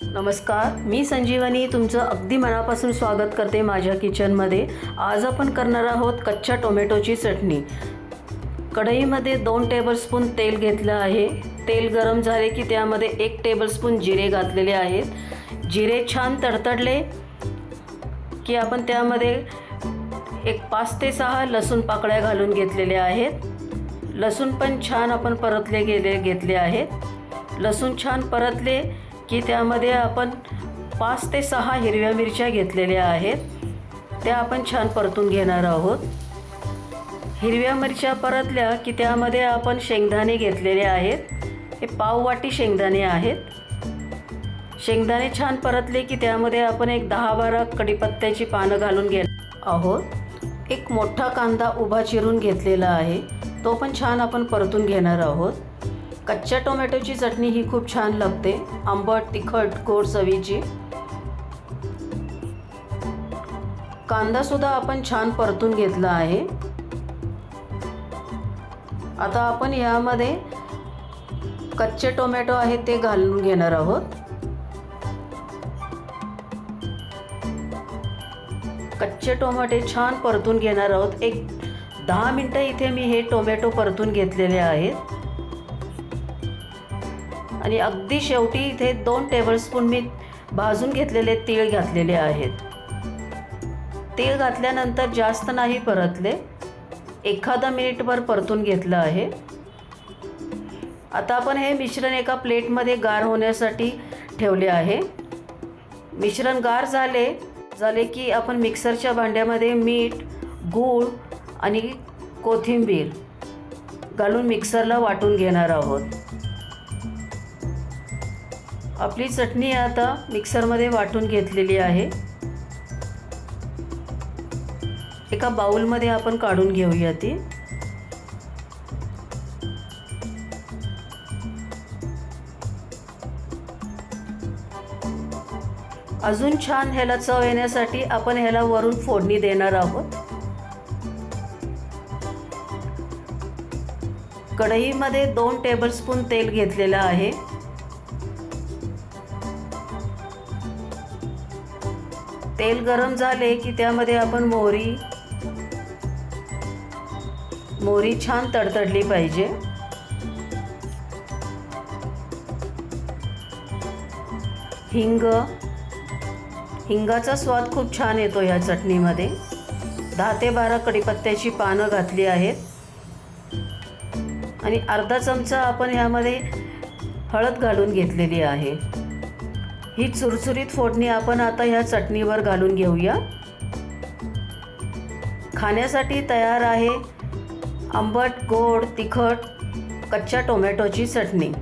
नमस्कार मी संजीवनी तुमचं अगदी मनापासून स्वागत करते माझ्या किचनमध्ये. आज आपण करणार आहोत कच्च्या टोमॅटोची चटणी. कढईमध्ये दोन टेबलस्पून तेल घेतलं आहे. तेल गरम झाले की त्यामध्ये एक टेबलस्पून जिरे घातलेले आहेत. जिरे छान तडतडले की आपण त्यामध्ये एक पाच ते सहा लसूण पाकळ्या घालून घेतलेल्या आहेत. लसूण पण छान आपण परतले गेले घेतले आहेत. लसूण छान परतले. की त्यामध्ये आपण पाच ते सहा हिरव्या मिरच्या घेतलेल्या आहेत. त्या आपण छान परतून घेणार आहोत. हिरव्या मिरच्या परतल्या की त्यामध्ये आपण शेंगदाणे घेतलेले आहेत. हे पाववाटी शेंगदाणे आहेत. शेंगदाणे छान परतले की त्यामध्ये आपण एक दहा बारा कढीपत्त्याची पानं घालून घे आहोत. एक मोठा कांदा उभा चिरून घेतलेला आहे. तो पण छान आपण परतून घेणार आहोत. कच्च्या टोमॅटोची चटणी ही खूप छान लागते. आंबट तिखट गोड चवीची. कांदासुद्धा आपण छान परतून घेतला आहे. आता आपण यामध्ये कच्चे टोमॅटो आहेत ते घालून घेणार आहोत. कच्चे टोमॅटे छान परतून घेणार आहोत. एक दहा मिनटं इथे मी हे टोमॅटो परतून घेतलेले आहेत. आणि अगदी शेवटी इथे दोन टेबलस्पून मी भाजून घेतलेले तीळ घातलेले आहेत. तीळ घातल्यानंतर जास्त नाही परतले. एखादा मिनिटभर परतून घेतलं आहे. आता आपण हे मिश्रण एका प्लेटमध्ये गार होण्यासाठी ठेवले आहे. मिश्रण गार झाले झाले की आपण मिक्सरच्या भांड्यामध्ये मीठ गूळ आणि कोथिंबीर घालून मिक्सरला वाटून घेणार आहोत. आपली चटणी आता मिक्सरमध्ये वाटून घेतलेली आहे. एका बाउलमध्ये आपण काढून घेऊया ती. अजून छान ह्याला चव येण्यासाठी आपण ह्याला वरून फोडणी देणार आहोत. कढईमध्ये दोन टेबलस्पून तेल घेतलेलं आहे. तेल गरम झाले की त्यामध्ये आपण मोहरी मोहरी छान तडतडली पाहिजे. हिंग हिंगाचा स्वाद खूप छान येतो ह्या चटणीमध्ये. दहा ते बारा कढीपत्त्याची पानं घातली आहेत. आणि अर्धा चमचा आपण ह्यामध्ये हळद घालून घेतलेली आहे. ही चुरचुरीत फोडणी आपण आता ह्या चटणीवर घालून घेऊया. खाण्यासाठी तयार आहे आंबट गोड तिखट कच्च्या टोमॅटोची चटणी.